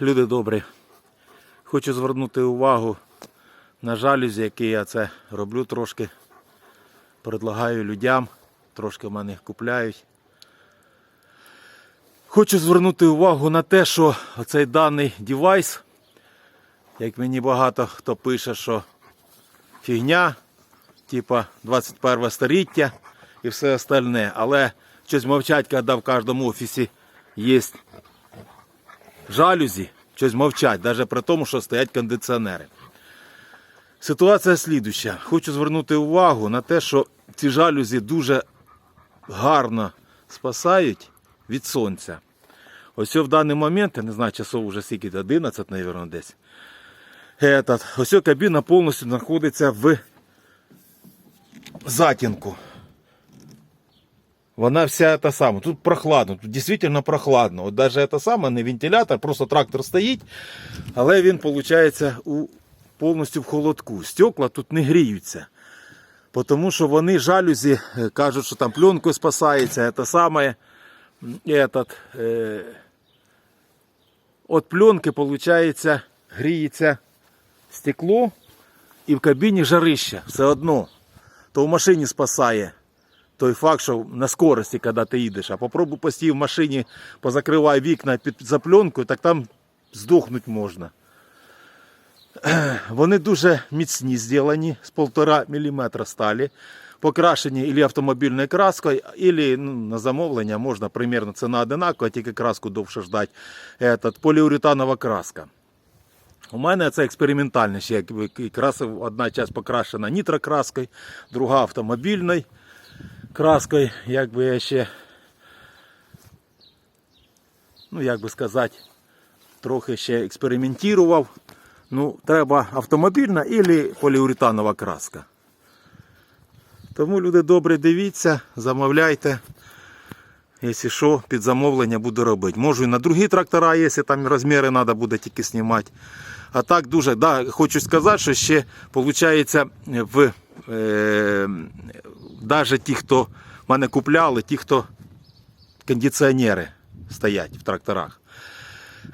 Люди добрі, хочу звернути увагу на жалюзі, які я це роблю трошки. Предлагаю людям, трошки в мене їх купляють. Хочу звернути увагу на те, що оцей даний девайс, як мені багато хто пише, що фігня, типа 21 століття і все остальне. Але щось мовчать, коли в кожному офісі є жалюзі, щось мовчать, навіть при тому, що стоять кондиціонери. Ситуація слідуща. Хочу звернути увагу на те, що ці жалюзі дуже гарно спасають від сонця. Ось в даний момент, я не знаю, часов вже скільки, 11, мабуть, десь. Этот, ось кабіна повністю знаходиться в затінку. Вона вся та сама. Тут прохладно, тут дійсно прохладно. От навіть це саме, не вентилятор, просто трактор стоїть, але він, виходить, у, повністю в холодку. Стекла тут не гріються. Тому що вони жалюзі е, кажуть, що там пленкою спасається, це саме. Этот, е, от пленки, виходить, гріється стекло і в кабіні жарище все одно. То в машині спасає той факт, що на скорості, коли ти їдеш, а попробуй постій в машині, позакривай вікна під запленкою, так там здохнути можна. Вони дуже міцні зроблені з 1,5 мм сталі, покрашені ілі автомобільною краскою, ілі ну, на замовлення можна примірно ціна одинакова, тільки краску довше ждать. Этот, поліуретанова краска. У мене це експериментальне ще якраз одна частина покрашена нітрокраскою, друга автомобільною краскою, як би я ще, ну як би сказати, трохи ще експериментував. Ну, треба автомобільна або поліуретанова краска. Тому, люди добре, дивіться, замовляйте. Якщо що, під замовлення буду робити. Можу і на другі трактора, якщо там розміри треба буде тільки знімати. А так дуже, да, хочу сказати, що ще виходить в е, навіть ті, хто мене купляли, ті, хто кондиціонери стоять в тракторах.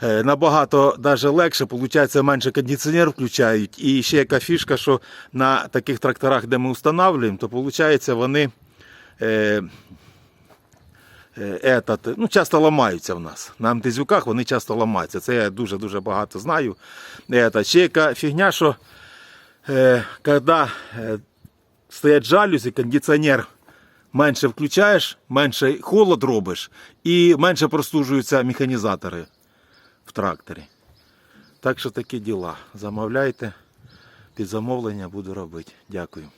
Е, Набагато даже легше, виходить, менше кондиціонер включають. І ще яка фішка, що на таких тракторах, де ми встановлюємо, то виходить, вони е, е, этот, ну, часто ламаються в нас. На МТЗюках вони часто ламаються. Це я дуже-дуже багато знаю. Этот, ще яка фігня, що е, коли е, стоять жалюзі, кондиціонер менше включаєш, менше холод робиш і менше простужуються механізатори в тракторі. Так що такі діла. Замовляйте, під замовлення буду робити. Дякую.